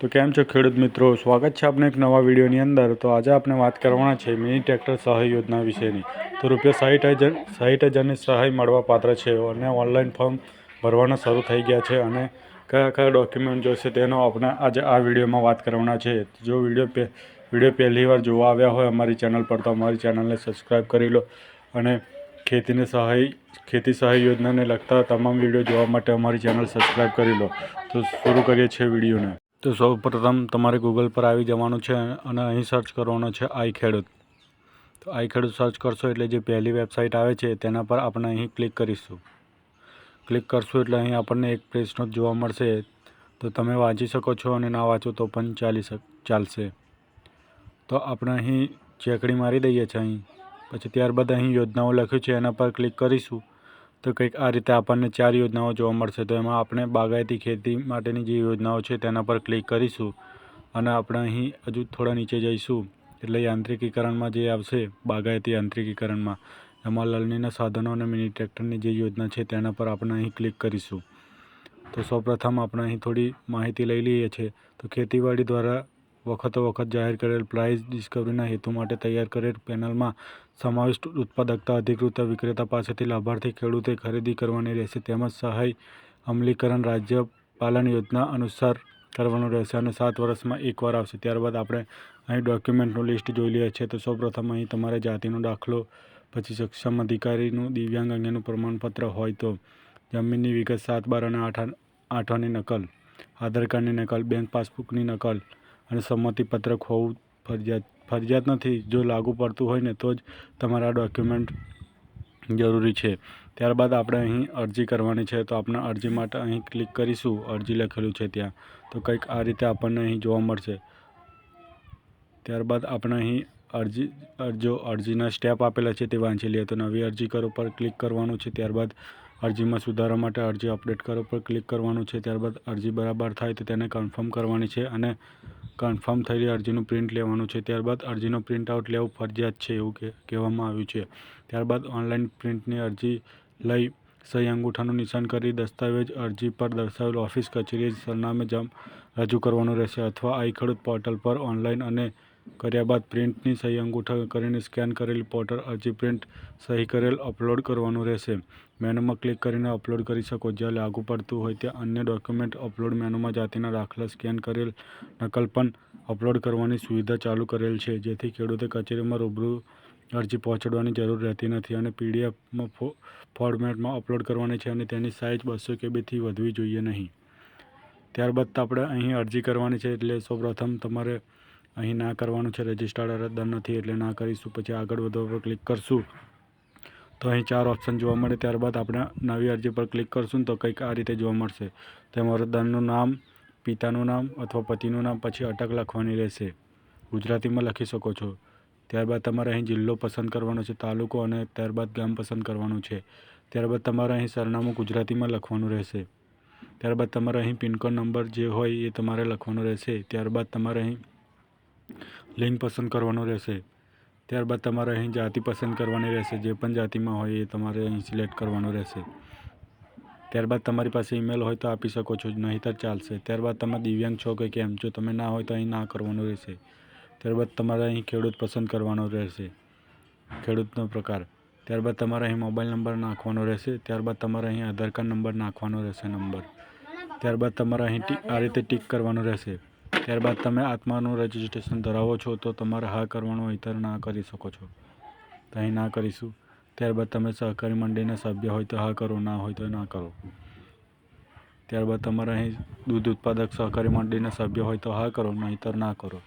તો કેમ છો ખેડૂત મિત્રો? સ્વાગત છે આપણે એક નવા વિડીયોની અંદર. તો આજે આપણે વાત કરવાના છે મિની ટ્રેક્ટર સહાય યોજના વિશેની. તો રૂપિયા સાઠ હજાર સાઠ હજારની સહાય મળવા પાત્ર છે અને ઓનલાઈન ફોર્મ ભરવાના શરૂ થઈ ગયા છે અને કયા કયા ડોક્યુમેન્ટ જોઈશે તેનો આપણે આજે આ વિડીયોમાં વાત કરવાના છે. જો વીડિયો પે, વીડિયો પહેલી વાર જોવા આવ્યા હોય અમારી ચેનલ પર, તો અમારી ચેનલને સબસ્ક્રાઈબ કરી લો અને ખેતીને સહાય, ખેતી સહાય યોજનાને લગતા તમામ વીડિયો જોવા માટે અમારી ચેનલ સબસ્ક્રાઈબ કરી લો. તો શરૂ કરીએ છીએ વિડીયોને. તો સૌ પ્રથમ તમારે ગૂગલ પર આવી જવાનું છે અને અહીં સર્ચ કરવાનો છે આઈ ખેડૂત તો આઈ ખેડૂત સર્ચ કરશો એટલે જે પહેલી વેબસાઇટ આવે છે તેના પર આપણે અહીં ક્લિક કરીશું. ક્લિક કરશું એટલે અહીં આપણને એક પ્રેસ નોટ જોવા મળશે. તો તમે વાંચી શકો છો અને ના વાંચો તો પણ ચાલી ચાલશે. તો આપણે અહીં ચેકડી મારી દઈએ છીએ અહીં. પછી ત્યારબાદ અહીં યોજનાઓ લખ્યું છે એના પર ક્લિક કરીશું. તો કંઈક આ રીતે આપણને ચાર યોજનાઓ જોવા મળશે. તો એમાં આપણે બાગાયતી ખેતી માટેની જે યોજનાઓ છે તેના પર ક્લિક કરીશું અને આપણે અહીં હજુ થોડા નીચે જઈશું. એટલે યાંત્રિકીકરણમાં જે આવશે, બાગાયતી યાંત્રિકીકરણમાં, એમાં લણણીના સાધનો અને મિની ટ્રેક્ટરની જે યોજના છે તેના પર આપણે અહીં ક્લિક કરીશું. તો સૌપ્રથમ આપણે અહીં થોડી માહિતી લઈ લઈએ છીએ. તો ખેતીવાડી દ્વારા વખતો વખત જાહેર કરેલ પ્રાઇસ ડિસ્કવરીના હેતુ માટે તૈયાર કરેલ પેનલમાં સમાવિષ્ટ ઉત્પાદકતા અધિકૃત વિક્રેતા પાસેથી લાભાર્થી ખેડૂતે ખરીદી કરવાની રહેશે તેમજ સહાય અમલીકરણ રાજ્ય પાલન યોજના અનુસાર કરવાનું રહેશે અને સાત વર્ષમાં એકવાર આવશે. ત્યારબાદ આપણે અહીં ડોક્યુમેન્ટનું લિસ્ટ જોઈ લઈએ છીએ તો સૌપ્રથમ અહીં તમારે જાતિનો દાખલો, પછી સક્ષમ અધિકારીનું દિવ્યાંગ અંગેનું પ્રમાણપત્ર હોય તો જમીનની વિગત સાત બાર અને આઠ આઠની નકલ, આધાર કાર્ડની નકલ, બેંક પાસબુકની નકલ અને સંમતિપત્રક હોવું ફરજિયાત ફરજિયાત નથી. જો લાગુ પડતું હોય ને તો જ તમારા ડોક્યુમેન્ટ જરૂરી છે. ત્યારબાદ આપણે અહીં અરજી કરવાની છે. તો આપણે અરજી માટે અહીં ક્લિક કરીશું. અરજી લખેલું છે ત્યાં. તો કંઈક આ રીતે આપણને અહીં જોવા મળશે. ત્યારબાદ આપણે અહીં અરજી, જો અરજીના સ્ટેપ આપેલા છે તે વાંચી લઈએ. તો નવી અરજી કરો પર ક્લિક કરવાનું છે. ત્યારબાદ અરજીમાં સુધારા માટે અરજી અપડેટ કરો પર ક્લિક કરવાનું છે. ત્યારબાદ અરજી બરાબર થાય તો તેને કન્ફર્મ કરવાની છે. અને કન્ફર્મ થયેલી અરજીનું પ્રિન્ટ લેવાનું છે. ત્યારબાદ અરજીનો પ્રિન્ટ આઉટ લેવું ફરજિયાત છે એવું કહેવામાં આવ્યું છે. ત્યારબાદ ઓનલાઈન પ્રિન્ટની અરજી લઈ સહી અંગૂઠાનું નિશાન કરી દસ્તાવેજ અરજી પર દર્શાવેલ ઓફિસ કચેરી સરનામે જમ રજૂ કરવાનું રહેશે અથવા આઈ ખેડૂત પોર્ટલ પર ઓનલાઈન અને કર્યા બાદ પ્રિન્ટની સહી અંગૂઠા કરીને સ્કેન કરેલી પોર્ટલ અરજી પ્રિન્ટ સહી કરેલ અપલોડ કરવાનું રહેશે. મેનુમાં ક્લિક કરીને અપલોડ કરી શકો. જ્યાં લાગુ પડતું હોય ત્યાં અન્ય ડોક્યુમેન્ટ અપલોડ મેનુમાં જાતિના દાખલા સ્કેન કરેલ નકલ પણ અપલોડ કરવાની સુવિધા ચાલુ કરેલ છે, જેથી ખેડૂતે કચેરીમાં રૂબરૂ અરજી પહોંચાડવાની જરૂર રહેતી નથી અને પીડીએફમાં ફોર્મેટમાં અપલોડ કરવાની છે અને તેની સાઇઝ બસો કેબીથી વધવી જોઈએ નહીં. ત્યારબાદ આપણે અહીં અરજી કરવાની છે, એટલે સૌપ્રથમ તમારે અહીં ના કરવાનું છે. રજિસ્ટર્ડ અરજદાર નથી, એટલે ના કરીશું. પછી આગળ વધવા પર ક્લિક કરશું. તો અહીં ચાર ઓપ્શન જોવા મળે. ત્યારબાદ આપણે નવી અરજી પર ક્લિક કરશું તો કંઈક આ રીતે જોવા મળશે. તેમાં અરજદારનું નામ, પિતાનું નામ અથવા પતિનું નામ પછી અટક લખવાની રહેશે. ગુજરાતીમાં લખી શકો છો. ત્યારબાદ તમારે અહીં જિલ્લો પસંદ કરવાનો છે, તાલુકો અને ત્યારબાદ ગામ પસંદ કરવાનું છે. ત્યારબાદ તમારે અહીં સરનામું ગુજરાતીમાં લખવાનું રહેશે. ત્યારબાદ તમારે અહીં પિનકોડ નંબર જે હોય એ તમારે લખવાનો રહેશે. ત્યારબાદ તમારે અહીં લિંક પસંદ કરવાનો રહેશે. ત્યારબાદ તમારે અહીં જાતિ પસંદ કરવાની રહેશે. જે પણ જાતિમાં હોય એ તમારે અહીં સિલેક્ટ કરવાનું રહેશે. ત્યારબાદ તમારી પાસે ઈમેલ હોય તો આપી શકો છો, નહીંતર ચાલશે. ત્યારબાદ તમે દિવ્યાંગ છો કે કેમ જો તમે ના હોય તો અહીં ના કરવાનું રહેશે. ત્યારબાદ તમારે અહીં ખેડૂત પસંદ કરવાનો રહેશે. ખેડૂતનો પ્રકાર. ત્યારબાદ તમારે અહીં મોબાઈલ નંબર નાખવાનો રહેશે. ત્યારબાદ તમારે અહીં આધાર કાર્ડ નંબર નાખવાનો રહેશે નંબર. ત્યારબાદ તમારે અહીં આ રીતે ટીક કરવાનું રહેશે. ત્યારબાદ તમે આત્માનું રજિસ્ટ્રેશન ધરાવો છો, તો તમારે હા કરવાનું ઇતર ના કરી શકો છો. તો અહીં ના કરીશું. ત્યારબાદ તમે સહકારી મંડળીના સભ્ય હોય, તો હા કરો, ના હોય, તો ના કરો. ત્યારબાદ તમારે અહીં દૂધ ઉત્પાદક સહકારી મંડળીના સભ્ય હોય, તો હા કરો નહીંતર ના કરો.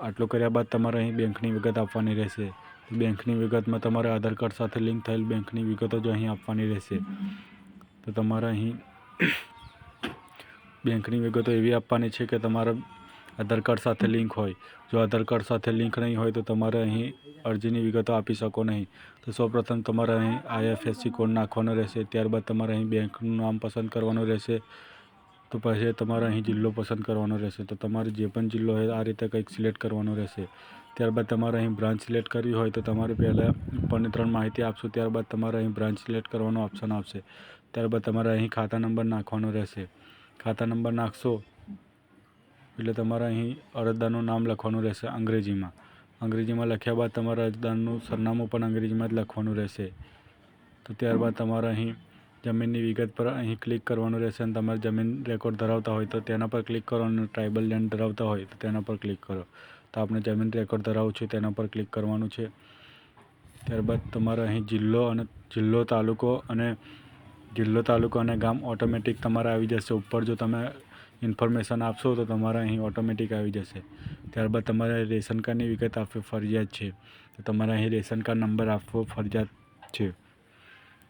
આટલું કર્યા બાદ તમારે અહીં બેંકની વિગત આપવાની રહેશે. બેંકની વિગતમાં તમારે આધાર કાર્ડ સાથે લિંક થયેલ બેંકની વિગતો જ અહીં આપવાની રહેશે. તો તમારે અહીં બેંકની વિગતો એવી આપવાની છે કે તમારા આધાર કાર્ડ સાથે લિંક હોય. જો આધાર કાર્ડ સાથે લિંક નહીં હોય તો તમારે અહીં અરજીની વિગતો આપી શકો નહીં. તો સૌપ્રથમ તમારે અહીં આઈએફએસસી કોડ નાખવાનો રહેશે, ત્યારબાદ તમારે અહીં બેંકનું નામ પસંદ કરવાનું રહેશે, તો પછી તમારે અહીં જિલ્લો પસંદ કરવાનો રહેશે. તો તમારે જે પણ જિલ્લો હોય આ રીતે કંઈક સિલેક્ટ કરવાનો રહેશે. ત્યારબાદ તમારે અહીં બ્રાન્ચ સિલેક્ટ કરવી હોય તો તમારે પહેલાં ઉપરની ત્રણ માહિતી આપશો, ત્યારબાદ તમારે અહીં બ્રાન્ચ સિલેક્ટ કરવાનો ઓપ્શન આવશે. ત્યારબાદ તમારે અહીં ખાતા નંબર નાખવાનો રહેશે. ખાતા નંબર નાખશો, એટલે તમારે અહીં અરજદારનું નામ લખવાનું રહેશે અંગ્રેજીમાં. અંગ્રેજીમાં લખ્યા બાદ તમારે અરજદારનું સરનામું પણ અંગ્રેજીમાં જ લખવાનું રહેશે. તો ત્યારબાદ તમારે અહીં જમીનની વિગત પર અહીં ક્લિક કરવાનું રહેશે અને તમારે જમીન રેકોર્ડ ધરાવતા હોય તો તેના પર ક્લિક કરો અને ટ્રાઇબલ લેન્ડ ધરાવતા હોય તો તેના પર ક્લિક કરો. તો આપણે જમીન રેકોર્ડ ધરાવું છે, તેના પર ક્લિક કરવાનું છે. ત્યારબાદ તમારે અહીં જિલ્લો અને જિલ્લો તાલુકો અને જિલ્લો તાલુકો અને ગામ ઓટોમેટિક તમારે આવી જશે. ઉપર જો તમે ઇન્ફોર્મેશન આપશો તો તમારે અહીં ઓટોમેટિક આવી જશે. ત્યારબાદ તમારે રેશન કાર્ડની વિગત આપવી ફરજિયાત છે. તો તમારે અહીં રેશન કાર્ડ નંબર આપવો ફરજિયાત છે.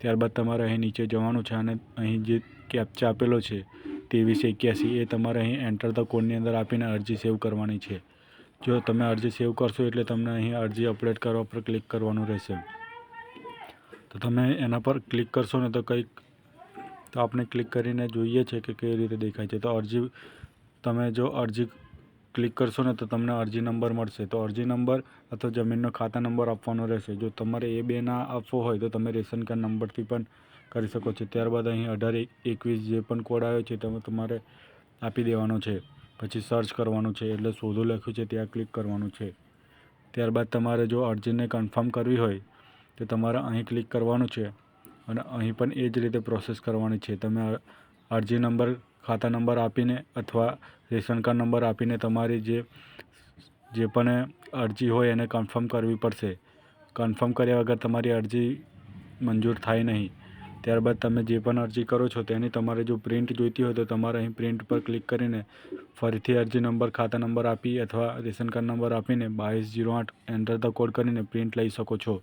ત્યારબાદ તમારે અહીં નીચે જવાનું છે અને અહીં જે કેપ્ચા આપેલો છે, ત્રેવીસ, એક્યાસી, એ તમારે અહીં એન્ટર ધ કોડની અંદર આપીને અરજી સેવ કરવાની છે. જો તમે અરજી સેવ કરશો એટલે તમને અહીં અરજી અપડેટ કરવા પર ક્લિક કરવાનું રહેશે. તો તમે એના પર ક્લિક કરશો ને તો કંઈક તો આપણે ક્લિક કરીને જોઈએ છે કે કેવી રીતે દેખાય છે. તો અરજી, તમે જો અરજી ક્લિક કરશો ને તો તમને અરજી નંબર મળશે. તો અરજી નંબર અથવા જમીનનો ખાતા નંબર આપવાનો રહેશે. જો તમારે એ બે ના આપવો હોય તો તમે રેશન કાર્ડ નંબરથી પણ કરી શકો છો. ત્યારબાદ અહીં અઢાર એકવીસ જે પણ કોડ આવ્યો છે તમે તમારે આપી દેવાનો છે. પછી સર્ચ કરવાનું છે એટલે શોધો લખ્યું છે, ત્યાં ક્લિક કરવાનું છે. ત્યારબાદ તમારે જો અરજીને કન્ફર્મ કરવી હોય તો તમારે અહીં ક્લિક કરવાનું છે. અને અહીં પણ એ જ રીતે પ્રોસેસ કરવાની છે. તમે અરજી નંબર ખાતા નંબર આપીને અથવા રેશન કાર્ડ નંબર આપીને તમારી જે જે પણ અરજી હોય એને કન્ફર્મ કરવી પડશે. કન્ફર્મ કર્યા વગર તમારી અરજી મંજૂર થાય નહીં. ત્યારબાદ તમે જે પણ અરજી કરો છો તેની તમારે જો પ્રિન્ટ જોઈતી હોય તો તમારે અહીં પ્રિન્ટ પર ક્લિક કરીને ફરીથી અરજી નંબર ખાતા નંબર આપી અથવા રેશન કાર્ડ નંબર આપીને બાવીસ જીરો આઠ એન્ટર ધ કોડ કરીને પ્રિન્ટ લઈ શકો છો.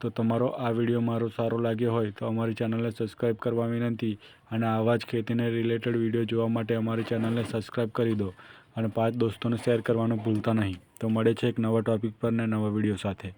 તો તમારો આ વીડિયો મારો સારો લાગ્યો હોય તો અમારી ચેનલને સબસ્ક્રાઈબ કરવા વિનંતી અને આવા જ ખેતીને રિલેટેડ વીડિયો જોવા માટે અમારી ચેનલને સબસ્ક્રાઈબ કરી દો અને પાંચ દોસ્તોને શેર કરવાનું ભૂલતા નહીં. તો મળે છે એક નવા ટોપિક પર ને નવા વીડિયો સાથે.